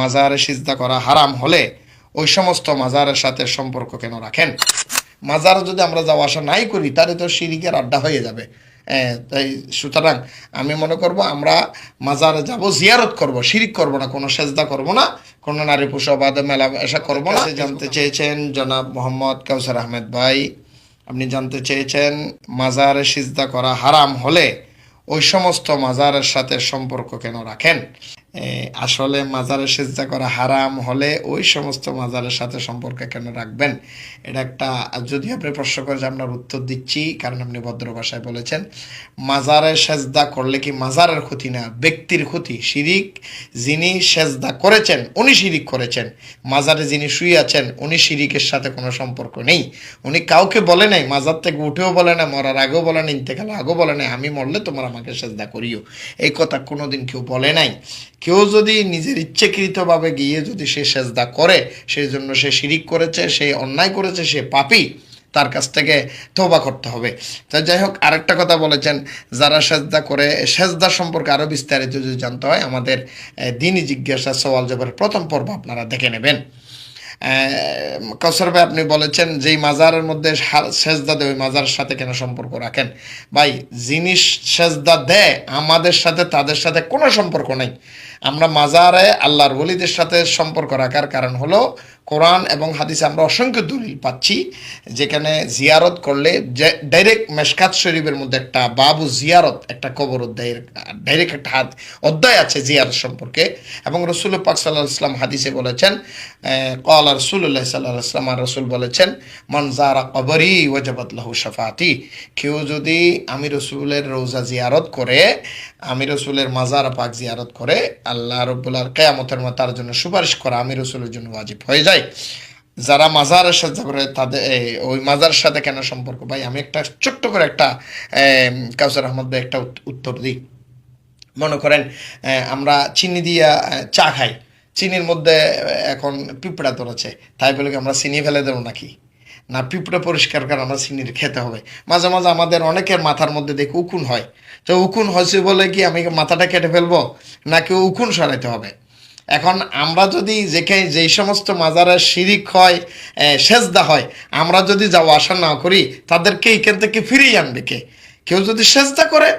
মাজারে সিজদা করা হারাম হলে ওই সমস্ত মাজারের সাথে সম্পর্ক কেন রাখেন? মাজার যদি আমরা যাওয়া আসা নাই করি তাহলে তো শিরিকের আড্ডা হয়ে যাবে। তাই সুতরাং আমি মনে করব আমরা মাজারে যাব জিয়ারত করব শিরিক করব না কোনো সেজদা করব না কোনো নারী পুষবাদ মেলা এসা করব না। জানতে চেয়েছেন জনাব মোহাম্মদ কাউসার আহমেদ ভাই আপনি জানতে চেয়েছেন মাজারে সিজদা করা হারাম হলে ওই সমস্ত মাজারের সাথে সম্পর্ক কেন রাখেন? আসলে মাজারে সিজদা করা হারাম হলে ওই সমস্ত মাজারের সাথে সম্পর্ক কেন রাখবেন? এটা একটা, যদি আপনি প্রশ্ন করে যে আপনার উত্তর দিচ্ছি, কারণ আপনি ভদ্র ভাষায় বলেছেন, মাজারে সেজদা করলে কি মাজারের ক্ষতি না? ব্যক্তির ক্ষতি। শিরিক যিনি সেজদা করেছেন, উনি শিরিক করেছেন। মাজারে যিনি শুয়ে আছেন, উনি শিরিকের সাথে কোনো সম্পর্ক নেই। উনি কাউকে বলে নাই, মাজার থেকে উঠেও বলে না মরার আগেও বলে না ইন্তেকালে আগেও বলে নাই, আমি মরলে তোমার আমাকে সেজদা করিও। এই কথা কোনোদিন কেউ বলে নাই। কেউ যদি নিজের ইচ্ছেকৃতভাবে গিয়ে যদি সে সেজদা করে, সেই জন্য সে শিরিক করেছে, সে অন্যায় করেছে, সে পাপি, তার কাছ থেকে তোবা করতে হবে। তো যাই হোক, আরেকটা কথা বলেছেন, যারা সেজদা করে, সেজদা সম্পর্কে আরও বিস্তারিত যদি জানতে হয়, আমাদের দিনই জিজ্ঞাসা সওয়াল জবের প্রথম পর্ব আপনারা দেখে নেবেন। কসর ভাই আপনি বলেছেন যেই মাজারের মধ্যে সেজদা দেয়, ওই মাজারের সাথে কেন সম্পর্ক রাখেন? ভাই জিনিস সেজদা দেয়, আমাদের সাথে, তাদের সাথে কোনো সম্পর্ক নেই। আমরা মাজারে আল্লাহর বলিদের সাথে সম্পর্ক রাখার কারণ হলো কোরআন এবং হাদিসে আমরা অসংখ্য দলিল পাচ্ছি, যেখানে জিয়ারত করলে ডাইরেক্ট মেশকাত শরীফের মধ্যে একটা বাবু জিয়ারত, একটা কবর অধ্যায়ের ডাইরেক্ট একটা হাত, অধ্যায় আছে জিয়ারত সম্পর্কে। এবং রসুল পাক সাল্লাহ ইসলাম হাদিসে বলেছেন কল রসুল্লাহ সাল্লাহ ইসলাম আর রসুল বলেছেন, মান জারা কবরি ওজাবাত লাহু শাফাতি কেউ যদি আমি রসুলের রোজা জিয়ারত করে, আমি রসুলের মাজার পাক জিয়ারত করে, আল্লাহ রব্বুল্লাহ কেয়ামতের মতো তার জন্য সুপারিশ করা আমি রসুলের জন্য ওয়াজিব হয়ে যায়। যারা মাজারের সাথে করে তাদের ওই মাজারের সাথে কেন সম্পর্ক? ভাই, আমি একটা ছোট্ট করে একটা কাউসার আহমদ ভাই একটা উত্তর দিই। মনে করেন আমরা চিনি দিয়া চা খাই। চিনির মধ্যে এখন পিঁপড়া ধরেছে। তাই বলে আমরা চিনি ফেলে দেবো নাকি? না, পিঁপড়ে পরিষ্কার করে আমরা চিনির খেতে হবে। মাঝে মাঝে আমাদের অনেকের মাথার মধ্যে দেখি উকুন হয়। তো উকুন হয়েছে বলে কি আমি মাথাটা কেটে ফেলব? নাকি উকুন সরাইতে হবে? এখন আমরা যদি যেখানে যেই সমস্ত মাজারের শিরিক হয় সেজদা হয়, আমরা যদি যাওয়া আসা না করি, তাদেরকে এখান থেকে ফিরিয়ে আনবে কে? কেউ যদি সেজদা করে,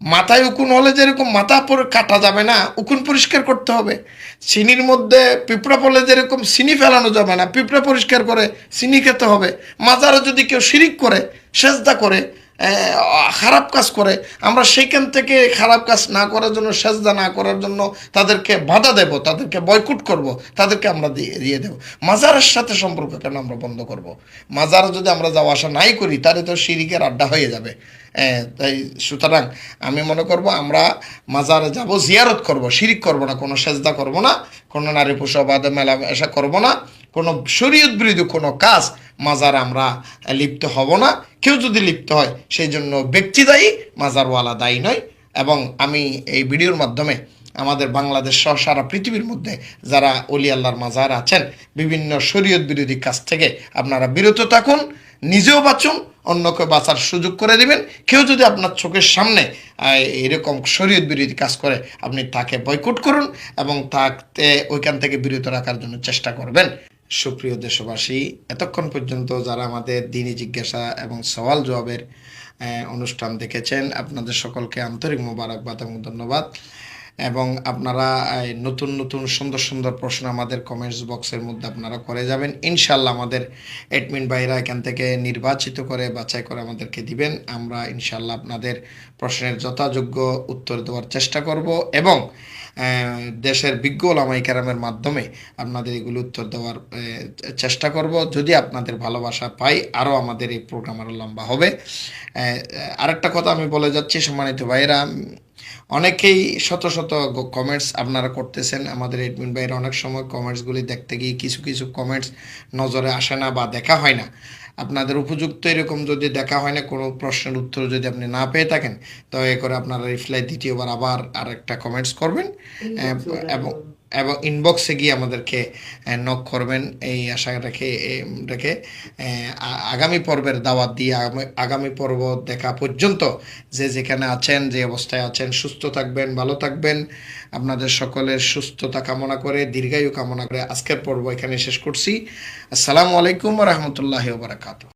মাথায় উকুন হলে যেরকম মাথা পরে কাটা যাবে না, উকুন পরিষ্কার করতে হবে। চিনির মধ্যে পিঁপড়া পড়লে যেরকম চিনি ফেলানো যাবে না, পিঁপড়া পরিষ্কার করে চিনি খেতে হবে। মাজারে যদি কেউ শিরিক করে, সেজদা করে খারাপ কাজ করে। আমরা সেইখান থেকে খারাপ কাজ না করার জন্য, সেজদা না করার জন্য তাদেরকে বাধা দেব, তাদেরকে বয়কুট করব, তাদেরকে আমরা দিয়ে দিয়ে দেবো। মাজারের সাথে সম্পর্ক কেন আমরা বন্ধ করব? মাজারে যদি আমরা যাওয়া আসা নাই করি, তাহলে তো শিরিকের আড্ডা হয়ে যাবে। তাই সুতরাং আমি মনে করব, আমরা মাজারে যাব, জিয়ারত করব, শিরিক করব না, কোনো সেজদা করব না, কোনো নারী পুষবাদ মেলা এসা করব না। কোনো শরীয়ত বিরোধী কোনো কাজ মাজার আমরা লিপ্ত হব না। কেউ যদি লিপ্ত হয়, সেই জন্য ব্যক্তি দায়ী, মাজারওয়ালা দায়ী নয়। এবং আমি এই ভিডিওর মাধ্যমে আমাদের বাংলাদেশ সহ সারা পৃথিবীর মধ্যে যারা অলি আল্লাহর মাজার আছেন, বিভিন্ন শরীয়ত বিরোধী কাজ থেকে আপনারা বিরত থাকুন, নিজেও বাঁচুন, অন্যকে বাঁচার সুযোগ করে দিবেন। কেউ যদি আপনার চোখের সামনে এরকম শরীয়ত বিরোধী কাজ করে, আপনি তাকে বয়কট করুন এবং তাকে ওইখান থেকে বিরত রাখার জন্য চেষ্টা করবেন। সুপ্রিয় দেশবাসী, এতক্ষণ পর্যন্ত যারা আমাদের দিনী জিজ্ঞাসা এবং সওয়াল জবাবের অনুষ্ঠান দেখেছেন, আপনাদের সকলকে আন্তরিক মোবারকবাদ এবং ধন্যবাদ। এবং আপনারা নতুন নতুন, সুন্দর সুন্দর প্রশ্ন আমাদের কমেন্টস বক্সের মধ্যে আপনারা করে যাবেন। ইনশাল্লাহ আমাদের অ্যাডমিন ভাইরা এখান থেকে নির্বাচিত করে, বাছাই করে আমাদেরকে দিবেন। আমরা ইনশাল্লাহ আপনাদের প্রশ্নের যথাযোগ্য উত্তর দেওয়ার চেষ্টা করব। এবং দেশের বিজ্ঞ ওলামাই কেরামের মাধ্যমে আপনাদের এগুলো উত্তর দেওয়ার চেষ্টা করব। যদি আপনাদের ভালোবাসা পাই, আরও আমাদের এই প্রোগ্রাম আরও লম্বা হবে। আরেকটা কথা আমি বলে যাচ্ছি, সম্মানিত ভাইয়েরা, অনেকেই শত শত কমেন্টস আপনারা করতেছেন। আমাদের এডমিন ভাইয়ের অনেক সময় কমেন্টসগুলি দেখতে গিয়ে কিছু কিছু কমেন্টস নজরে আসে না বা দেখা হয় না। আপনাদের উপযুক্ত এরকম যদি দেখা হয় না কোনো প্রশ্নের উত্তর যদি আপনি না পেয়ে থাকেন তবে এ করে আপনারা রিপ্লাই দ্বিতীয়বার আবার আর একটা কমেন্টস করবেন এবং এবং ইনবক্সে গিয়ে আমাদেরকে নক করবেন। এই আশা রেখে রেখে আগামী পর্বের দাওয়াত দিয়ে আগামী- পর্ব দেখা পর্যন্ত যে যেখানে আছেন, যে অবস্থায় আছেন, সুস্থ থাকবেন, ভালো থাকবেন। আপনাদের সকলের সুস্থতা কামনা করে, দীর্ঘায়ু কামনা করে আজকের পর্ব এখানে শেষ করছি। আসসালামু আলাইকুম রহমতুল্লাহ বারাকাতু